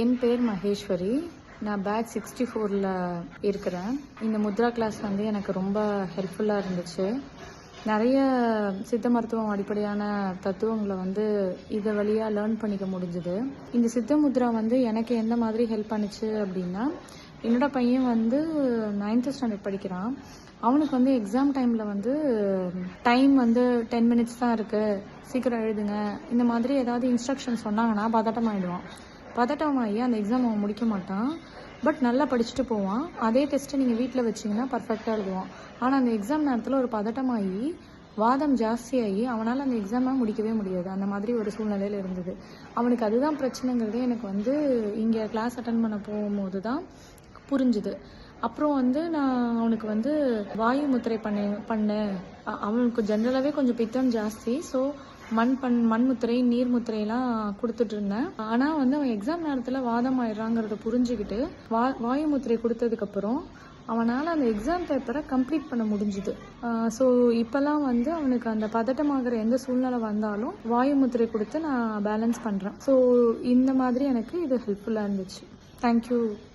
என் பேர் மகேஸ்வரி. நான் batch sixty ஃபோரில் இருக்கிறேன். இந்த முத்ரா கிளாஸ் வந்து எனக்கு ரொம்ப ஹெல்ப்ஃபுல்லாக இருந்துச்சு. நிறைய சித்த மருத்துவம் அடிப்படையான தத்துவங்களை வந்து இதை வழியாக லேர்ன் பண்ணிக்க முடிஞ்சுது. இந்த சித்த முத்ரா வந்து எனக்கு எந்த மாதிரி ஹெல்ப் பண்ணுச்சு அப்படின்னா என்னோட பையன் வந்து நைன்த்து ஸ்டாண்டர்ட் படிக்கிறான். அவனுக்கு வந்து எக்ஸாம் டைமில் வந்து டைம் வந்து டென் மினிட்ஸ் தான் இருக்குது சீக்கிரம் எழுதுங்க. இந்த மாதிரி ஏதாவது இன்ஸ்ட்ரக்ஷன் சொன்னாங்கன்னா பதட்டமாகிடுவான் பதட்டமாகி அந்த எக்ஸாம் அவன் முடிக்க மாட்டான். பட் நல்லா படிச்சுட்டு போவான். அதே டெஸ்ட்டை நீங்கள் வீட்டில் வச்சிங்கன்னா பர்ஃபெக்டாக எழுதுவான். ஆனால் அந்த எக்ஸாம் நேரத்தில் ஒரு பதட்டமாகி வாதம் ஜாஸ்தியாகி அவனால் அந்த எக்ஸாமை முடிக்கவே முடியாது. அந்த மாதிரி ஒரு சூழ்நிலையில் இருந்தது. அவனுக்கு அதுதான் பிரச்சனைங்கிறதே எனக்கு வந்து இங்கே கிளாஸ் அட்டன் பண்ண போகும்போது தான் புரிஞ்சுது. அப்புறம் வந்து நான் அவனுக்கு வந்து வாயு முத்திரை பண்ணேன். பண்ணேன் அவனுக்கு ஜென்ரலாகவே கொஞ்சம் பித்தம் ஜாஸ்தி. ஸோ மண் பண் மண் முத்திரை நீர் முத்திரையெல்லாம் கொடுத்துட்டு இருந்தேன். ஆனால் வந்து அவன் எக்ஸாம் நேரத்தில் வாதம் ஆயிடுறாங்கிறத புரிஞ்சுக்கிட்டு வா வாயு முத்திரை கொடுத்ததுக்கப்புறம் அவனால் அந்த எக்ஸாம் பேப்பரை கம்ப்ளீட் பண்ண முடிஞ்சுது. ஸோ இப்போல்லாம் வந்து அவனுக்கு அந்த பதட்டமாகிற எந்த சூழ்நிலை வந்தாலும் வாயு முத்திரை கொடுத்து நான் பேலன்ஸ் பண்ணுறேன் ஸோ இந்த மாதிரி எனக்கு இது ஹெல்ப்ஃபுல்லாக இருந்துச்சு. தேங்க்யூ